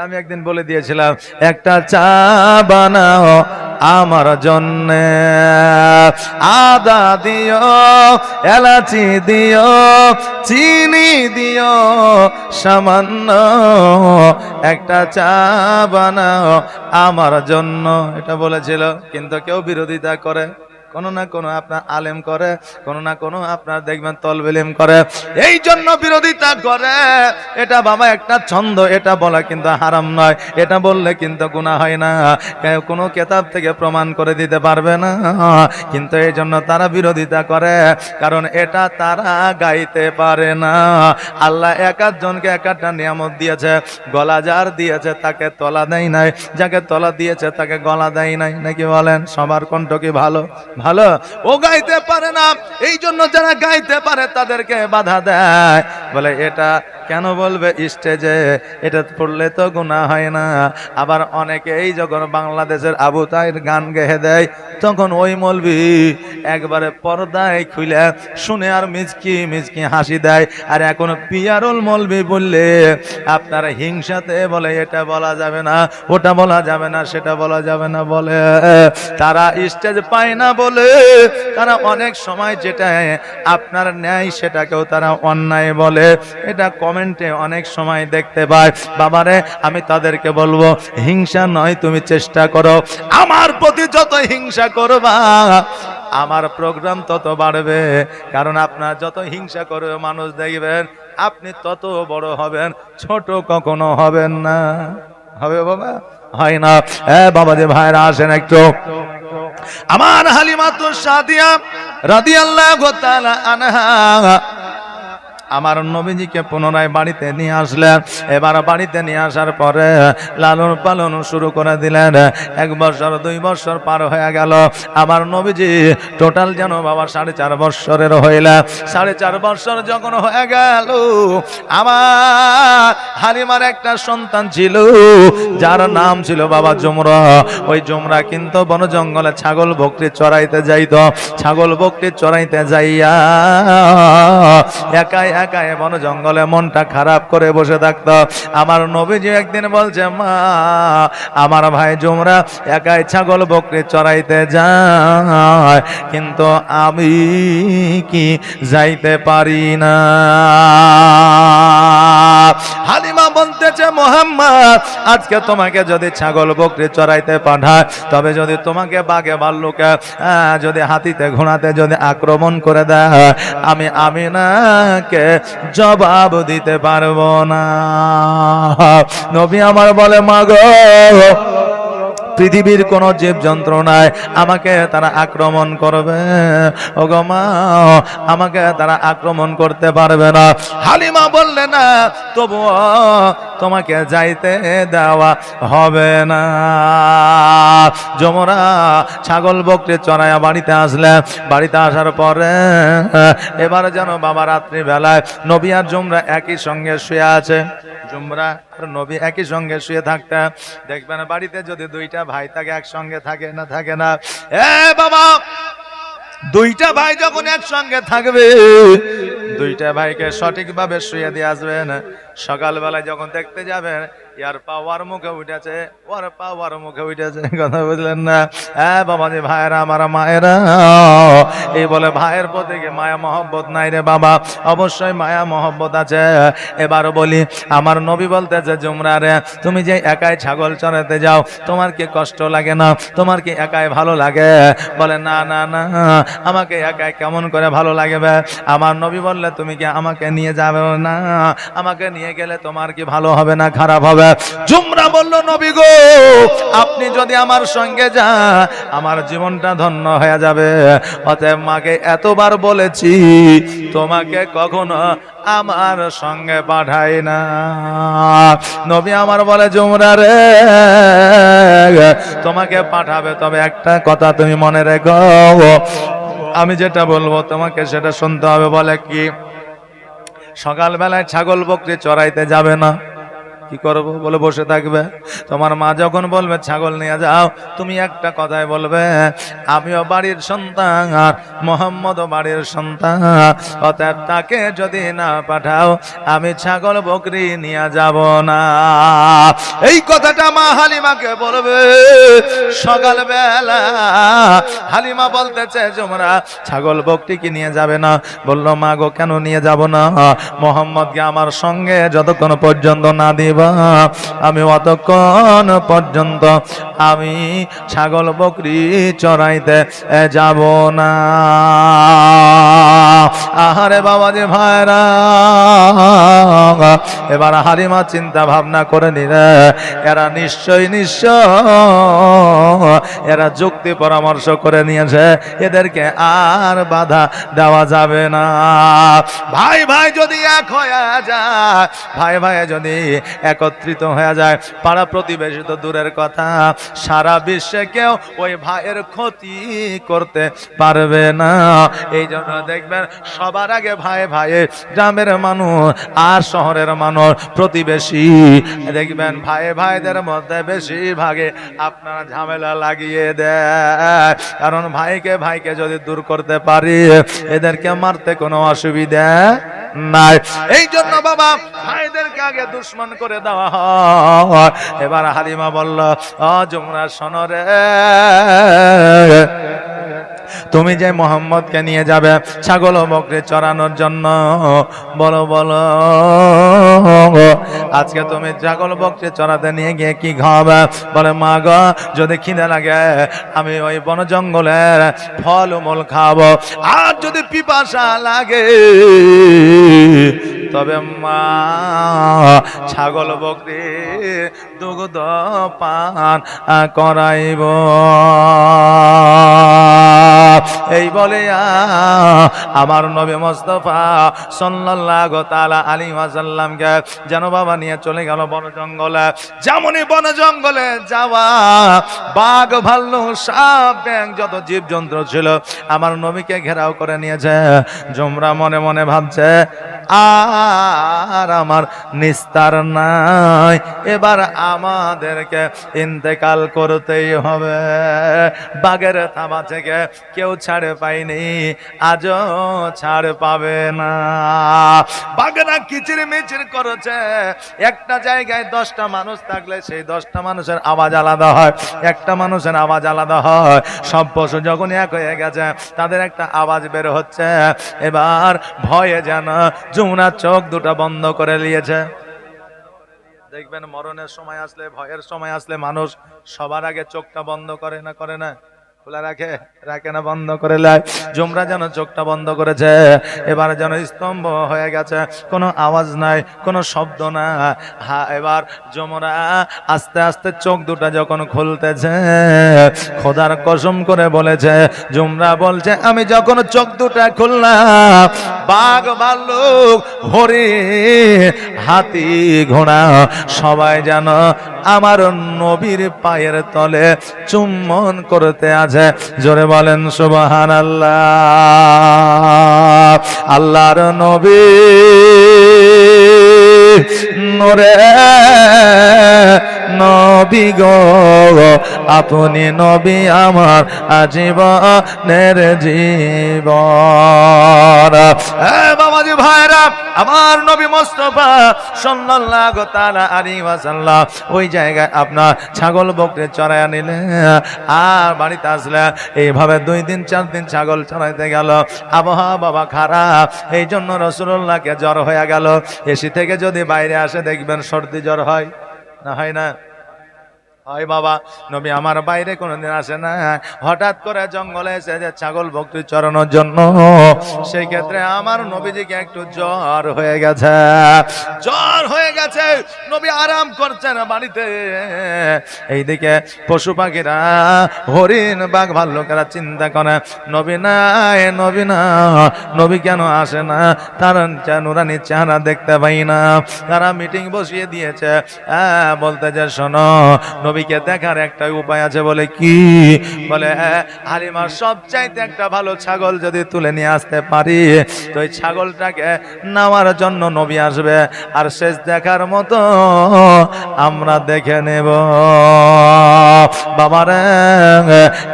আমি একদিন বলে দিয়েছিলাম, একটা চা বানাও আমার জন্য। আদা দিও, এলাচি দিও, চিনি দিও, সামান্য একটা চা বানাও আমার জন্য। এটা বলেছিল, কিন্তু কেউ বিরোধিতা করে। কোনো না কোনো আপনার আলেম করে, কোনো না কোনো আপনার দেখবেন তলবেলিম করে। এই জন্য বিরোধিতা করে। এটা বাবা একটা ছন্দ, এটা বলা কিন্তু হারাম নয়। এটা বললে কিন্তু গুণা হয় না। কোনো কেতাব থেকে প্রমাণ করে দিতে পারবে না। কিন্তু এই জন্য তারা বিরোধিতা করে, কারণ এটা তারা গাইতে পারে না। আল্লাহ এক জনকে এক একটা নিয়ামত দিয়েছে, গলা যার দিয়েছে তাকে তলা দেয় নাই, যাকে তলা দিয়েছে তাকে গলা দেয় নাই। নাকি বলেন, সবার কণ্ঠ কি ভালো? ভালো। ও গাইতে পারে না এই জন্য যারা গাইতে পারে তাদেরকে বাধা দেয়। বলে, এটা কেন বলবে স্টেজে? এটা পড়লে তো গুণা হয় না। আবার অনেকেই যখন বাংলাদেশের আবু তাইর গান গেহে দেয়, তখন ওই মলবি একবারে পর্দায় খুলে শুনে আর মিজকি মিজকি হাসি দেয়। আর এখন পিয়ারুল মলবি বললে, আপনার হিংসাতে বলে এটা বলা যাবে না, ওটা বলা যাবে না, সেটা বলা যাবে না বলে। তারা স্টেজ পায় না বলে, তারা অনেক সময় যেটা আপনার ন্যায় সেটাকেও তারা অন্যায় বলে। এটা কমেন্টে অনেক সময় দেখতে পায়, বাবারে, আমি তাদেরকে বলব, হিংসা নয়, তুমি চেষ্টা করো। আমার প্রতি যত হিংসা করবা, আমার প্রোগ্রাম তত বাড়বে। কারণ আপনার যত হিংসা করবে, মানুষ দেখবেন, আপনি তত বড় হবেন, ছোট কখনো হবেন না। হবে বাবা? হয় না। এ বাবা যে ভাইরা আসেন একটু। আমার হালিমাতু সাদিয়া রাদিয়াল্লাহু তাআলা আনহা আমার নবীজিকে পুনরায় বাড়িতে নিয়ে আসলেন। এবার বাড়িতে নিয়ে আসার পরে লালন পালন শুরু করে দিলেন। এক বছর, দুই বছর পার হয়ে গেল। আমার নবীজি টোটাল যেন বাবা সাড়ে চার বছরের হইলে সাড়ে চার বছর যখন হয়ে গেল, আমার হালিমার একটা সন্তান ছিল, যার নাম ছিল বাবা জুমরা। ওই জুমরা কিন্তু বন জঙ্গলে ছাগল বকরি চড়াইতে যাইত। ছাগল বকরি চড়াইতে যাইয়া একাই একাই বন জঙ্গলে মনটা খারাপ করে বসে থাকতো। আমার নবীজি একদিন বলছে, মা, আমার ভাই জুমরা একাই ছাগল বকরি চড়াইতে যায়, কিন্তু আমি কি যাইতে পারি না? হালিমা বলতেছে, মোহাম্মদ, আজকে তোমাকে যদি ছাগল বকরি চড়াইতে পাঠায়, তবে যদি তোমাকে বাঘে ভাল্লুকে যদি হাতিতে ঘোড়াতে যদি আক্রমণ করে দেয় আমি আমি আমিনাকে জবাব দিতে পারব না। নবী আমার বলে, মাগো পৃথিবীর কোন জীব যন্ত্রণায় আমাকে তারা আক্রমণ করবে। ওগো মা, আমাকে তারা আক্রমণ করতে পারবে না। হালিমা বললে, না, তবুও তোমাকে যাইতে দেওয়া হবে না। যমরা ছাগল বকরি চড়াইয়া বাড়িতে আসলে। বাড়িতে আসার পরে এবারে যেন বাবা রাত্রি বেলায় নবী আর একই সঙ্গে শুয়ে আছে। জুমরা আর নবী একই সঙ্গে শুয়ে থাকতে দেখবেন বাড়িতে যদি দুইটা ভাই থাকে, একসঙ্গে থাকে না থাকে না। এ বাবা, দুইটা ভাই যখন একসঙ্গে থাকবে, দুইটা ভাইকে সঠিকভাবে শুয়ে দিয়ে আসবেন। সকালবেলায় যখন দেখতে যাবেন ইয়ার পাওয়ার মুখে উঠেছে, ওর পাওয়ার মুখে উঠেছে, কথা বুঝলেন না? হ্যাঁ বাবা যে ভাইয়েরা, আমার মায়েরা, এই বলে ভাইয়ের প্রতি মায়া মহব্বত নাই রে বাবা? অবশ্যই মায়া মহব্বত আছে। এবার বলি, আমার নবী বলতেছে, জুমরা রে, তুমি যে একাই ছাগল চড়াতে যাও, তোমার কি কষ্ট লাগে না? তোমার কি একাই ভালো লাগে? বলে, না না না, আমাকে একাই কেমন করে ভালো লাগবে আমার নবী বললে, তুমি কি আমাকে নিয়ে যাবে না? আমাকে নিয়ে গেলে তোমার কি ভালো হবে না, খারাপ হবে? জুমরা বলল, নবী গো, আপনি যদি আমার সঙ্গে যান, আমার জীবনটা ধন্য হয়ে যাবে। অতএব মাকে এতবার বলেছি, তোমাকে কখনো আমার সঙ্গে পাঠাই না। নবী আমার বলে জুমরা রে, তোমাকে পাঠাবে, তবে একটা কথা তুমি মনে রেখো। আমি যেটা বলব, তোমাকে সেটা শুনতে হবে। বলে কি? সকালবেলায় ছাগল বকরি চড়াইতে যাবে না। কি করব বলে বসে থাকবে? তোমার মা যখন বলবে, ছাগল নিয়ে যাও, তুমি একটা কথাই বলবে, আমিও বাড়ির সন্তান, আর মোহাম্মদও বাড়ির সন্তান। অতএব তাকে যদি না পাঠাও, আমি ছাগল বকরি নিয়ে যাব না। এই কথাটা মা হালিমাকে বলবে। সকালবেলা হালিমা বলতেছে, তোমরা ছাগল বকরি কি নিয়ে যাবে না? বলল, মা গো, কেন নিয়ে যাব না? মোহাম্মদকে আমার সঙ্গে যতক্ষণ পর্যন্ত না দিবা আমি অতক্ষণ পর্যন্ত আমি ছাগল বকরি চড়াইতে যাব না। আহারে বাবা যে ভাইরা। এবার হারিমা চিন্তা ভাবনা করে নিলে, এরা নিশ্চয় নিশ্চয় এরা যুক্তি পরামর্শ করে নিয়েছে, এদেরকে আর বাধা দেওয়া যাবে না। ভাই ভাই যদি এক হয়ে যায়, ভাই ভাই যদি একত্রিত হয়ে যায়, পাড়া প্রতিবেশী তো দূরের কথা, সারা বিশ্বে কেউ ওই ভাইয়ের ক্ষতি করতে পারবে না। এই জন্য দেখবেন সবার আগে ভাই ভাইয়ে গ্রামের মানুষ আর শহরের মানুষ, প্রতিবেশী। দেখবেন ভাই ভাইদের মধ্যে বেশিরভাগে আপনারা ঝামেলা লাগিয়ে দেয়। কারণ ভাইকে ভাইকে যদি দূর করতে পারি, এদেরকে মারতে কোনো অসুবিধা নাই। এই জন্য বাবা, ভাইদেরকে আগে দুশ্মন করে দেওয়া হয়। এবার হালিমা বলল অ জুমরা শোনরে তুমি যে মোহাম্মদকে নিয়ে যাবে ছাগল বকরে চড়ানোর জন্য, বলো বলো। আজকে তুমি ছাগল বকরে চড়াতে নিয়ে গিয়ে কি খাবে? বলে, মা গো, যদি খিদে লাগে, আমি ওই বন জঙ্গলের ফল মূল খাব। আর যদি পিপাসা লাগে, তবে মা, ছাগল বকরি দুগ্ধ পান করাইব। এই বলে আমার নবী মোস্তফা সাল্লাল্লাহু তাআলা আলাইহি ওয়াসাল্লামকে যেন বাবা নিয়ে চলে গেল বন জঙ্গলে। যেমনই বন জঙ্গলে যাওয়া, বাঘ, ভাল্লু, সাপ ব্যাং যত জীবজন্তু ছিল, আমার নবীকে ঘেরাও করে নিয়েছে। জমরা মনে মনে ভাবছে, আর আমার নিস্তার নাই। এবার আমাদেরকে ইন্তেকাল করতেই হবে। বাঘের থাবা থেকে কেউ ছাড় পাইনি, আজও ছাড় পাবে না। বাঘেরা কিচির মিচির করেছে, একটা জায়গায় দশটা মানুষ থাকলে সেই দশটা মানুষের আওয়াজ আলাদা হয়, একটা মানুষের আওয়াজ আলাদা হয়। সব পশু যখন এক হয়ে গেছে, তাদের একটা আওয়াজ বের হচ্ছে, এবার ভয়ে যেন যমুনা চোখ দুটা বন্ধ করে নিয়েছে। দেখবেন মরণের সময় আসলে, ভয়ের সময় আসলে মানুষ সবার আগে চোখটা বন্ধ করে না করে না। খোলা রাখে রাখে না, বন্ধ করে লাই। জুমরা যেন চোখটা বন্ধ করেছে, এবার যেন স্তম্ভ হয়ে গেছে। কোনো আওয়াজ নাই, কোনো শব্দ না হা, এবার জমরা আস্তে আস্তে চোখ দুটা যখন খুলতেছে, খোদার কসম করে বলেছে জুমরা বলছে, আমি যখন চোখ দুটা খুললাম, বাঘ, ভাল্লুক, হরি, হাতি, ঘোড়া, সবাই যেন আমার নবীর পায়ের তলে চুম্বন করতে আছে? জোরে বলেন সুবাহান আল্লাহ আল্লাহর নবী নোরে নবী গো, আপনি নবী আমার আজীবনের জীবন। এ বাবাজি ভাইরা, আমার নবী মোস্তফা সাল্লাল্লাহু তাআলা আলাইহি ওয়াসাল্লাম ওই জায়গায় আপনার ছাগল বকরি চড়ায় নিলে আর বাড়িতে আসলে এইভাবে দুই দিন, চার দিন ছাগল চড়াইতে গেল। আবহাওয়া বাবা খারাপ এই জন্য রসুল্লাহকে জ্বর হয়ে গেল। এসি থেকে যদি বাইরে আসে দেখবেন সর্দি জ্বর হয়। না হয় বাবা, নবী আমার বাইরে কোনোদিন আসে না হঠাৎ করে জঙ্গলে এসে যে ছাগল ভক্তি চড়ানোর জন্য, সেই ক্ষেত্রে আমার নবীজিকে একটু জ্বর হয়ে গেছে। জ্বর হয়ে গেছে, নবী আরাম করছেন বাড়িতে। এইদিকে পশু পাখিরা, হরিণ বাঘ ভাল্লুকেরা চিন্তা করে, নবী নাই, নবী না, নবী কেন আসে না? তার নুরানি চেহারা দেখতে পাই না। তারা মিটিং বসিয়ে দিয়েছে। হ্যাঁ বলতে যে শোনো নবীকে দেখার একটা উপায় আছে বলে কি? বলে হালিমার সবচাইতে একটা ভালো ছাগল যদি তুলে নিয়ে আসতে পারি, তো ওই ছাগলটাকে নামার জন্য নবী আসবে। আর শেষ দেখার মতো আমরা দেখে নেব। বাবারে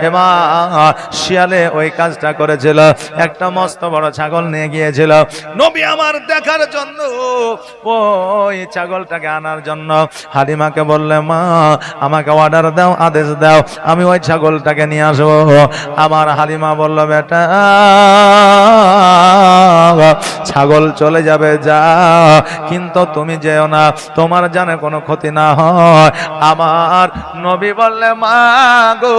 এবার শিয়ালে ওই কাজটা করেছিল, একটা মস্ত বড় ছাগল নিয়ে গিয়েছিল। নবী আমার দেখার জন্য, ওই ছাগলটাকে আনার জন্য হালিমাকে বললে, মা আমাকে অর্ডার দাও, আদেশ দাও, আমি ওই ছাগলটাকে নিয়ে আসব। আমার হালিমা বলল, বেটা, ছাগল চলে যাবে, যা, কিন্তু তুমি যেও না, তোমার জানে কোনো ক্ষতি না হয়। আমার নবী বললে, মা গো,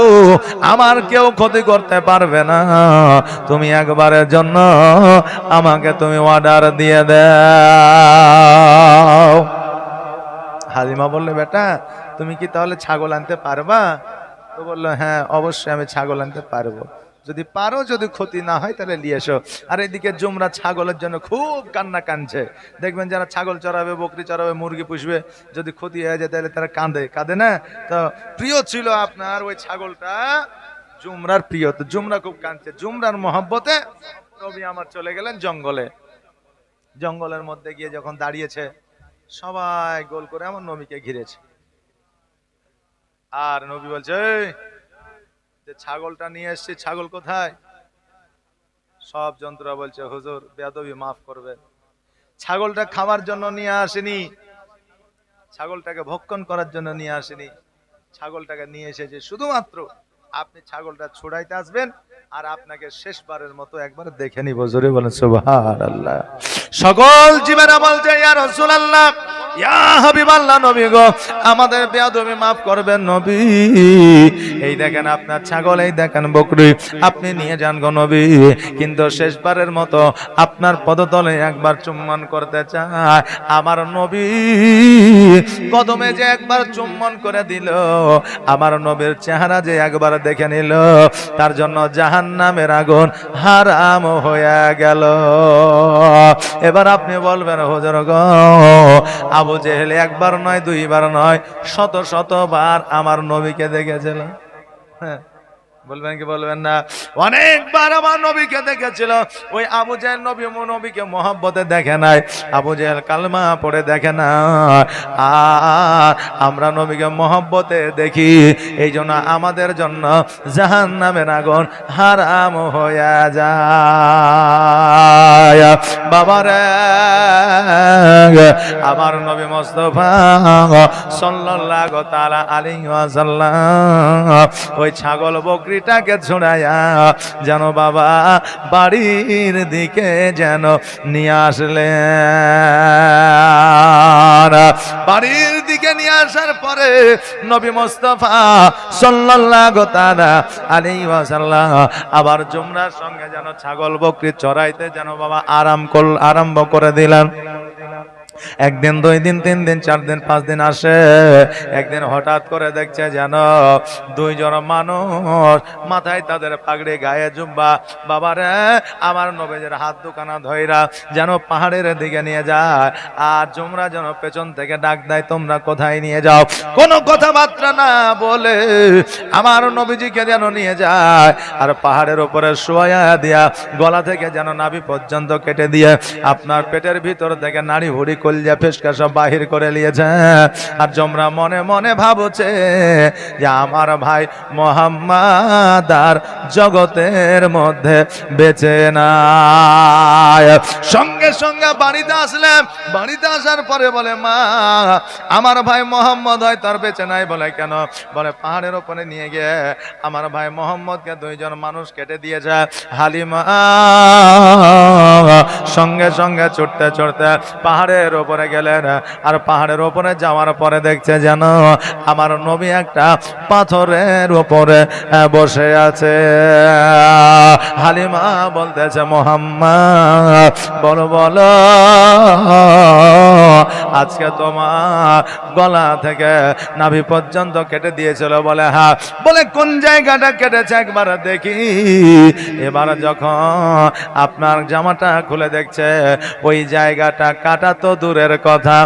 আমার কেউ ক্ষতি করতে পারবে না। তুমি একবারের জন্য আমাকে তুমি অর্ডার দিয়ে দাও। হালিমা বললে, বেটা তুমি কি তাহলে ছাগল আনতে পারবা? তো বলল হ্যাঁ অবশ্যই আমি ছাগল আনতে পারব। যদি পারো, যদি ক্ষতি না হয়, তাহলে নিয়ে এসো। আর এদিকে জুমরা ছাগলের জন্য খুব কান্না কানছে দেখবেন যারা ছাগল চড়াবে, বকরি চড়াবে, মুরগি পুষবে, যদি ক্ষতি হয়ে যায়, তাহলে তারা কাঁদে। কাঁদে না? তো প্রিয় ছিল আপনার ওই ছাগলটা জুমরার প্রিয়। তো জুমরা খুব কাঁদছে। জুমরার মহব্বতে রবি আমার চলে গেলেন জঙ্গলে। জঙ্গলের মধ্যে গিয়ে যখন দাঁড়িয়েছে, সবাই গোল করে আমার নবীকে ঘিরেছে। আর নবী বলছে যে ছাগলটা নিয়ে এসছি, ছাগল কোথায়? সব যন্ত্ররা বলছে, হুজুর বেদবি মাফ করবে ছাগলটা খাওয়ার জন্য নিয়ে আসেনি। ছাগলটাকে ভক্ষণ করার জন্য নিয়ে আসেনি। ছাগলটাকে নিয়ে এসেছে শুধুমাত্র। আপনি ছাগলটা ছুড়াইতে আসবেন আর আপনাকে শেষবারের মতো একবার দেখে নিব। জোরে বলেন সকল জীবের আমল যে, ইয়া রাসূলুল্লাহ ইয়া আমাদের বেয়াদবি মাফ করবেন নবী। এই দেখেন আপনার ছাগল, এই দেখেন বকরি, আপনি নিয়ে যান গো নবী। কিন্তু শেষবারের মতো আপনার পদতলে একবার চুম্বন করতে চায়। আমার নবী কদমে যে একবার চুম্বন করে দিল, আমার নবীর চেহারা যে একবার দেখে নিল, তার জন্য জাহান নামের আগুন হারাম হয়ে গেল। এবার আপনি বলবেন, হুজুর গো আবু জেহেল একবার নয় দুইবার নয় শত শতবার আমার নবীকে দেখেছিলাম। হ্যাঁ। বলবেন কি বলবেন না? অনেকবার আমার নবীকে দেখেছিল ওই আবু জাহেল নবী নবীকে মহব্বতে দেখে নাই। আবু জাহেল কালমা পড়ে দেখে না। আমরা নবীকে মহব্বতে দেখি। এই জন্য আমাদের জন্য জাহান নামের আগুন হারাম হয়ে যায়। বাবারে আমার নবী মোস্তফা সাল্লাল্লাহু তাআলা আলাইহি ওয়াসাল্লাম ওই ছাগল বকরিটাকে ছোড়াইয়া যেন বাবা বাড়ির দিকে যেন নিয়ে আসলেন বাড়ির দিকে নিয়ে আসার পরে নবী মোস্তফা সাল্লাল্লাহু তাআলা আলাইহি ওয়াসাল্লাম আবার জুমরার সঙ্গে যেন ছাগল বকরি চড়াইতে যেন বাবা আরাম কর, আরম্ভ করে দিলেন। একদিন, দুই দিন, তিন দিন, চার দিন, পাঁচ দিন আসে। একদিন হঠাৎ করে দেখছে যেন দুইজন মানুষ মাথায় তাদের পাগড়ি, গায়ে জুব্বা। বাবারে আমার নবেজের হাত দোকানা ধইরা যেন পাহাড়ের দিকে নিয়ে যায়। আর জুমরা যেন পেছন থেকে ডাক দেয়, তোমরা কোথায় নিয়ে যাও? কোনো কথাবার্তা না বলে আমার নবীজিকে যেন নিয়ে যায় আর পাহাড়ের উপরে শোয়া দিয়া গলা থেকে যেন নাভি পর্যন্ত কেটে দিয়ে আপনার পেটের ভিতর থেকে নাড়ি হুড়ি কলজা ফেসকা সব বাহির করে নিয়েছে। আর জমরা মনে মনে ভাবছে যে আমার ভাই মোহাম্মদ আর জগতের মধ্যে বেঁচে না সঙ্গে সঙ্গে বাড়িতে আসলেন বাড়িতে আসার পরে বলে, মা, আমার ভাই মোহাম্মদ হয়, তার বেঁচে নাই। বলে, কেন? বলে, পাহাড়ের ওপরে নিয়ে গিয়ে আমার ভাই মোহাম্মদকে দুইজন মানুষ কেটে দিয়েছে। হালিমা সঙ্গে সঙ্গে ছুটতে ছুটতে পাহাড়ের ওপরে গেলেন আর পাহাড়ের ওপরে যাওয়ার পরে দেখছে যেন আমার নবী একটা পাথরের আহ, বসে আছে। হালিমা বলতেছে মোহাম্মদ বলো বলো আজকে তোমার গলা থেকে নাভি পর্যন্ত কেটে দিয়েছিল বলে হ্যাঁ বলে কোন জায়গাটা কেটেছে একবার দেখি। এবার যখন আপনার জামাটা খুলে দেখছে ওই জায়গাটা কাটা তো দূর দূরের কথা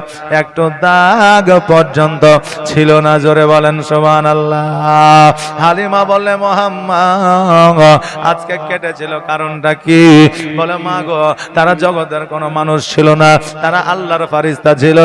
একটু দাগ পর্যন্ত ছিল না, জোরে বলেন সোমান আল্লাহ হালিমা বললে, মোহাম্মদ, আজকে কেটেছিল কারণটা কি? বলে, মা গো, তারা জগতের কোনো মানুষ ছিল না, তারা আল্লাহর ফারিস্তা ছিল,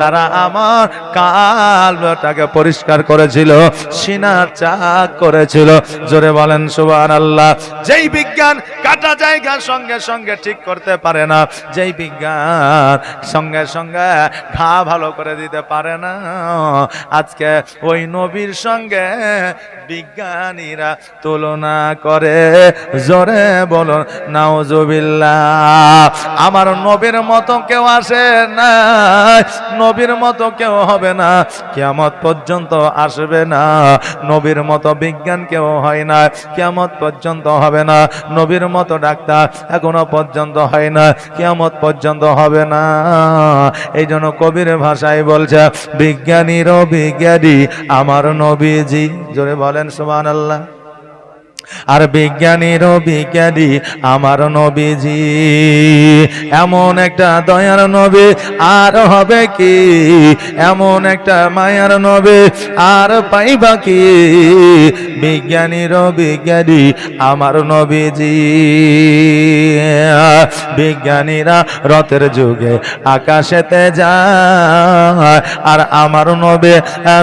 তারা আমার কালটাকে পরিষ্কার করেছিল, সিনার চাক করেছিল। জোরে বলেন সুবান আল্লাহ যেই বিজ্ঞান কাটা জায়গা সঙ্গে সঙ্গে ঠিক করতে পারে না, যেই বিজ্ঞান সঙ্গে সঙ্গে ঘা ভালো করে দিতে পারে না। আজকে ওই নবীর সঙ্গে বিজ্ঞানীরা তুলনা করে। জোরে বলো নাউজুবিল্লাহ। আমার নবীর মতো কেউ আসে না নবীর মতো কেউ হবে না, কিয়ামত পর্যন্ত আসবে না। নবীর মতো বিজ্ঞান কেউ হয় না, কিয়ামত পর্যন্ত হবে না। নবীর মতো ডাক্তার এখনও পর্যন্ত হয় না, কিয়ামত পর্যন্ত হবে না। এই জন্য কবির ভাষায় বলছে বিজ্ঞানীরও বিজ্ঞানী আমার নবীজি। জোরে বলেন সুমান আল্লাহ আর বিজ্ঞানীরও বিজ্ঞানী আমার নবীজি। এমন একটা দয়ার নবী আর হবে কি? এমন একটা মায়ার নবী আর পাইবা কি? বিজ্ঞানীরও বিজ্ঞানী আমার নবীজি। বিজ্ঞানীরা রথের যুগে আকাশেতে যায় আর আমার নবী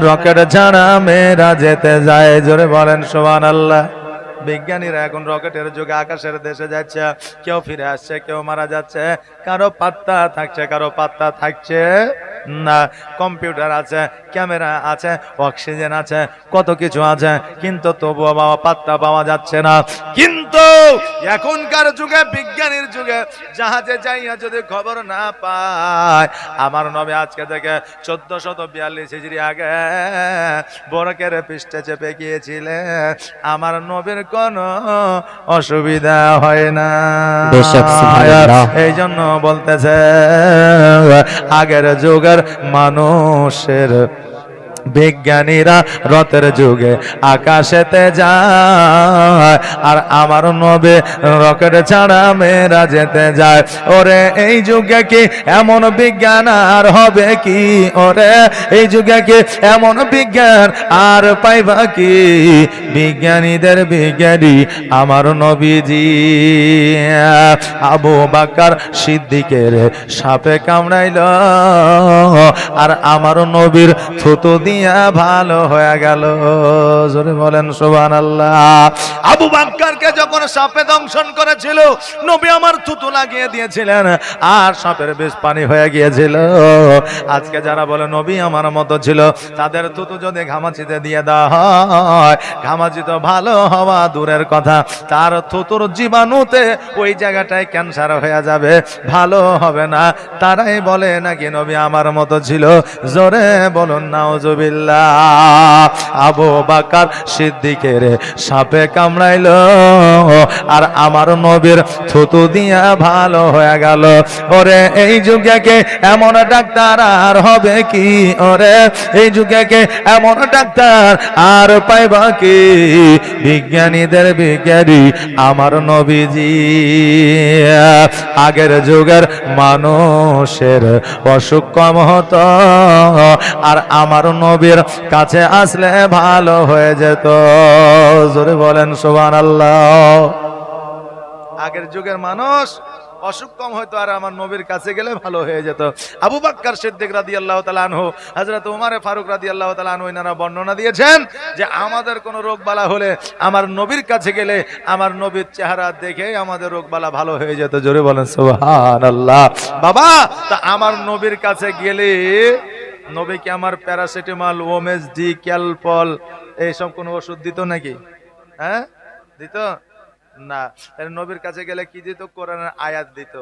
রকেট ছাড়া মেয়েরা যেতে যায়। জোরে বলেন সোমান আল্লাহ বিজ্ঞানীরা এখন রকেটের যুগে আকাশের দেশে যাচ্ছে, কেউ ফিরে আসছে, কেউ মারা যাচ্ছে, কারও পাত্তা থাকছে, কারও পাত্তা থাকছে না, কম্পিউটার আছে, ক্যামেরা আছে, অক্সিজেন আছে, কত কিছু আছে, কিন্তু তবুও বাবা পাত্তা পাওয়া যাচ্ছে না, কিন্তু এখনকার যুগে বিজ্ঞানীর যুগে জাহাজে যাইয়া যদি খবর না পায় আমার নবে আজকে থেকে চোদ্দ শত বিয়াল্লিশ হিজড়ি আগে বরকের পৃষ্ঠে চেপে গিয়েছিলেন আমার নবীর কোনো অসুবিধা হয় না। এই জন্য বলতেছে আগের যুগের মানুষের বিজ্ঞানীরা রথের যুগে আকাশেতে যায়, আর আমার নবে রকেট ছাড়া মেয়েরা যেতে যায়। ওরে, এই যুগে কি এমন বিজ্ঞান আর হবে কি? ওরে, এই যুগে কি এমন বিজ্ঞান আর পাইবা কি? বিজ্ঞানীদের বিজ্ঞানী আমার নবীজি। আবু বাকার সিদ্দিকের সাপে কামড়াইল, আর আমার নবীর থুতু দিয়া ভালো হয়ে গেল। জোরে বলেন সোবান আল্লাহ আবু বাক্কারকে যখন সাপে দংশন করেছিল, নবী আমার থুতু লাগিয়ে দিয়েছিলেন, আর সাপের বেশ পানি হয়ে গিয়েছিল। আজকে যারা বলে, নবী আমার মতো ছিল তাদের থুতু যদি ঘামাচিতে দিয়ে দেওয়া হয়, ঘামাচি তো ভালো হওয়া দূরের কথা। তার থুতুর জীবাণুতে ওই জায়গাটায় ক্যান্সার হয়ে যাবে, ভালো হবে না। তারাই বলে, নাকি নবী আমার মতো ছিল? জোরে বলুন আবু বাকার সিদ্দিকের সাপে কামড়াইলো। আর আমার নবীর থুতু দিয়া ভালো হয়ে গেল। ওরে, এই এমন ডাক্তার আর হবে কি? ওরে, এই এমন ডাক্তার আর পাইবা কি? বিজ্ঞানীদের বিজ্ঞানী আমার নবীজি। আগের যুগের মানুষের অসুখ কম হতো। আর আমার নবীর কাছে আসলে ভালো হয়ে যেত। জোরে বলেন সোবান আল্লাহ আগের যুগের মানুষ অসুখ কম হয়তো আর আমার নবীর কাছে গেলে ভালো হয়ে যেত। আবু বাক্কার সিদ্দিক রাদি আল্লাহ তালানহু হজরত উমারে ফারুক রাদি আল্লাহ তালানহু এনারা বর্ণনা দিয়েছেন যে আমাদের কোনো রোগ বালা হলে আমার নবীর কাছে গেলে আমার নবীর চেহারা দেখে আমাদের রোগ বালা ভালো হয়ে যেত। জোরে বলেন সোহান আল্লাহ বাবা, তা আমার নবীর কাছে গেলে নবী কি আমার প্যারাসিটামল ওমেস ডি ক্যালপল এইসব কোনো ওষুধ দিত নাকি? হ্যাঁ? দিত? না। নবীর কাছে গেলে কি দিত? কোরআনের আয়াত দিত।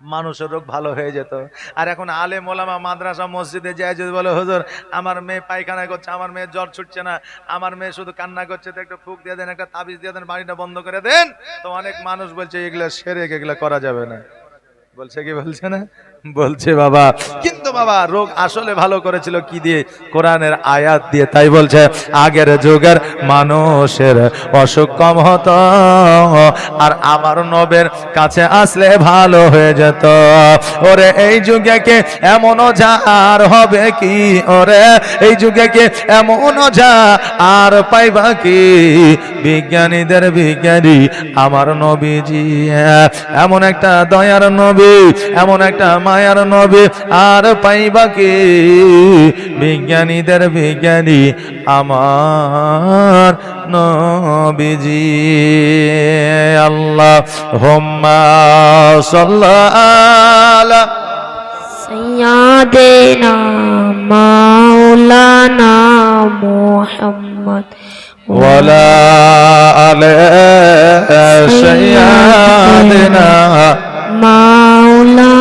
মানুষের রোগ ভালো হয়ে যেত। আর এখন আলে মোলামা মাদ্রাসা মসজিদে যায় যদি বলে, হুজুর, আমার মেয়ে পায়খানা করছে, আমার মেয়ে জ্বর ছুটছে না, আমার মেয়ে শুধু কান্না করছে, তো একটা ফুক দিয়ে দেন, একটা তাবিজ দিয়ে দেন, বাড়িটা বন্ধ করে দেন। তো অনেক মানুষ বলছে, এগুলো সেরে এগুলো করা যাবে না। বলছে কি বলছে না? বলছে, বাবা, কিন্তু বাবা, রোগ আসলে ভালো করেছিল কি দিয়ে? কোরআনের আয়াত দিয়ে, তাই বলছে, আগের যুগের মানুষের অসুখ কম হতো আর আমার নবের কাছে আসলে ভালো হয়ে যেত। ওরে, এই যুগে কে এমনও যা আর হবে কি? ওরে, এই যুগে কে এমনও যা আর পাইবা কি? বিজ্ঞানীদের বিজ্ঞানী আমার নবীজি এমন একটা দয়ার নবী, এমন একটা মায়ার নবী আর পাইবা কি বিজ্ঞানীদের বিজ্ঞানী আমার নবীজি আল্লাহ হোম্মা সাল্লাল্লাহ سيدنا مولانا محمد ولا على سيدنا مولانا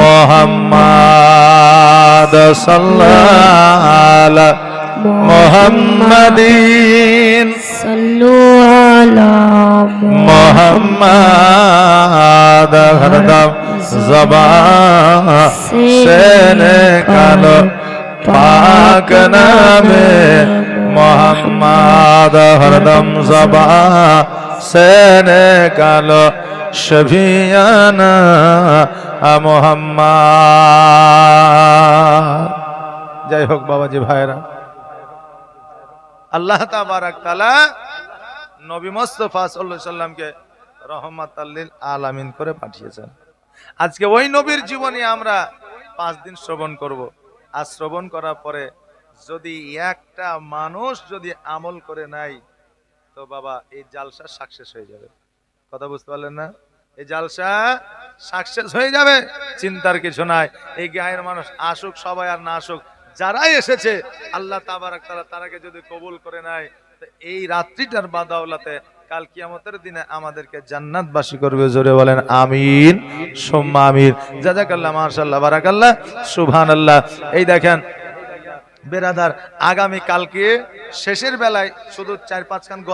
মোহাম্মদ সাল্লাল্লাহ মোহাম্মদিন। মোহাম্মদ হরদম জবান। সেনে কালো পাক নামে মোহাম্মদ হরদম জবান। সেনে কালো সভিয়ানা মোহাম্মদ। যাই হোক বাবাজি ভাইরা আল্লাহ তাবারাক নবী মোস্তফা সাল্লাল্লাহু আলাইহি সাল্লামকে রহমাতাল্লিল আলামিন করে পাঠিয়েছেন। আজকে ওই নবীর জীবনে আমরা পাঁচ দিন শ্রবণ করব। আর শ্রবণ করার পরে যদি একটা মানুষ যদি আমল করে নাই, তো বাবা এই জালসা সাকসেস হয়ে যাবে। কথা বুঝতে পারলেন না? এই জালসা সাকসেস হয়ে যাবে, চিন্তার কিছু নাই। এই গায়ের মানুষ আসুক, সবাই আর না আসুক, যারাই এসেছে, আল্লাহ তাবারাক তারা তারাকে যদি কবুল করে তো এই রাত্রিটার বাদাওলাতে কাল কিয়ামতের দিনে আমাদেরকে জান্নাতবাসী করবে, জোরে বলেন, আমিন, সোম্মা আমিন। জাজাকাল্লাহ, মাশাআল্লাহ, বারাকাল্লাহ, সুবহানাল্লাহ। এই দেখেন, বেরাদার, আগামী কালকে শেষের বেলায় শুধু চার পাঁচ খান গজ